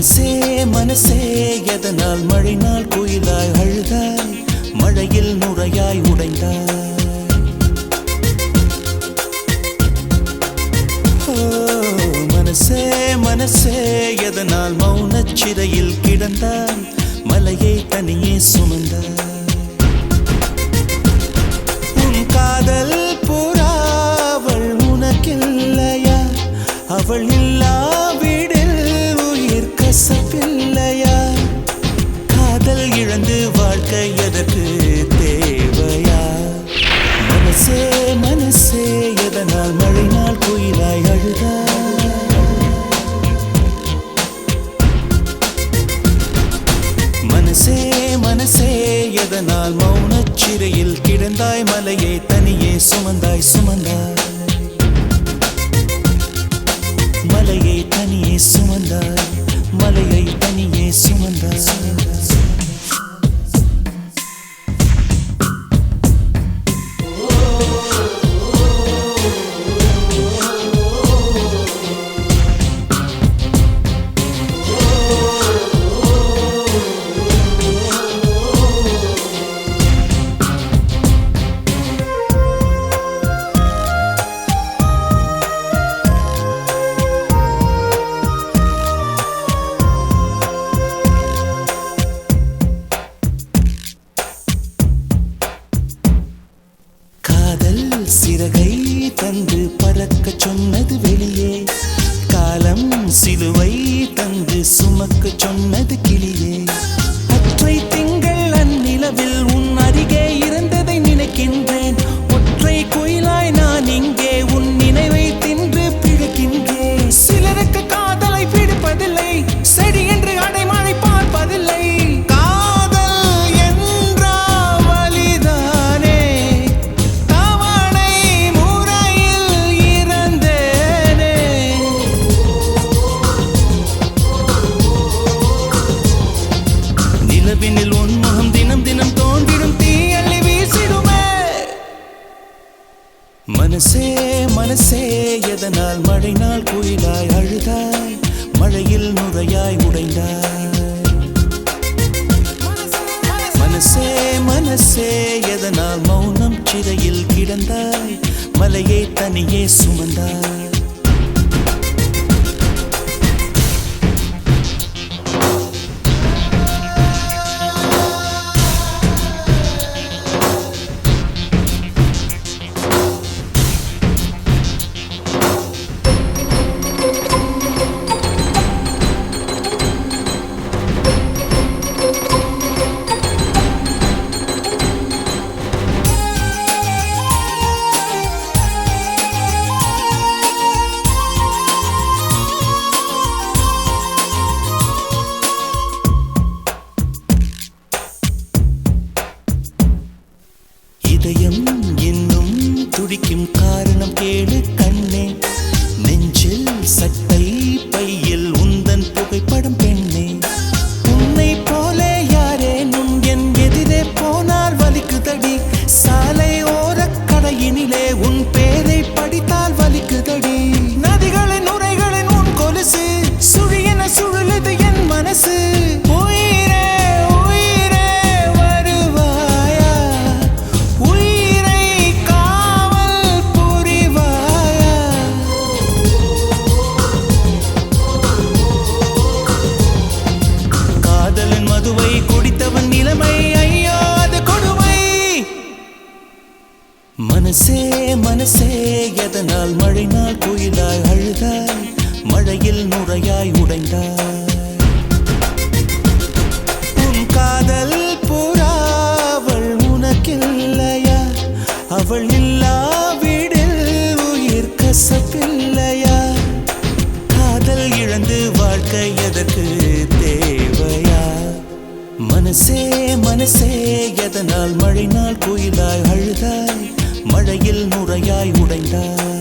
மனசே மனசே எதனால் மழை நாள் குயிலாய் அழுதாய்? மழையில் நுரையாய் உடைந்தாய். மனசே மனசே எதனால் மௌன சிறையில் கிடந்தாய்? மலையை தனியே சுமந்தாய். உன் காதல் புறாவள் உனக்கில்லையா? அவள் இல்லாவி உயிர் காதல் இழந்து வாழ்க்கை எதற்கு தேவையா? மனசே மனசே எதனால் மழை நாள் குயிலாய் அழுதா? மனசே மனசே எதனால் மௌனச் சிறையில் கிடந்தாய்? மலையை தனியே சுமந்தாய் சுமந்தாய். மலையை தனியே சுமந்தாய். தந்து பறக்க சொன்னது வெளியே. காலம் சிலுவை தந்து சுமக்க சொன்னது கிளியே. மனசே மனசே எதனால் மழை நாள் குயிலாய் அழுதாய்? மழையில் நுரையாய் உடைந்தாய். மனசே மனசே எதனால் மௌனம் சிறையில் கிடந்தாய்? மலையை தனியே சுமந்தாய். இதயம் இன்னும் துடிக்கும் காரணம் கேளு கண்ணே. நெஞ்சில் சட்ட மழையில் நுரையாய் உடைந்தாய். உன் காதல் புறாவள் உனக்கில்லையா? அவள் இல்லாவிடில் உயிர் கசப்பில்லையா? காதல் இழந்து வாழ்க்கை எதற்கு தேவையா? மனசே மனசே எதனால் மழை நாள் குயிலாய் அழுதாய்? மழையில் நுரையாய் உடைந்தாய்.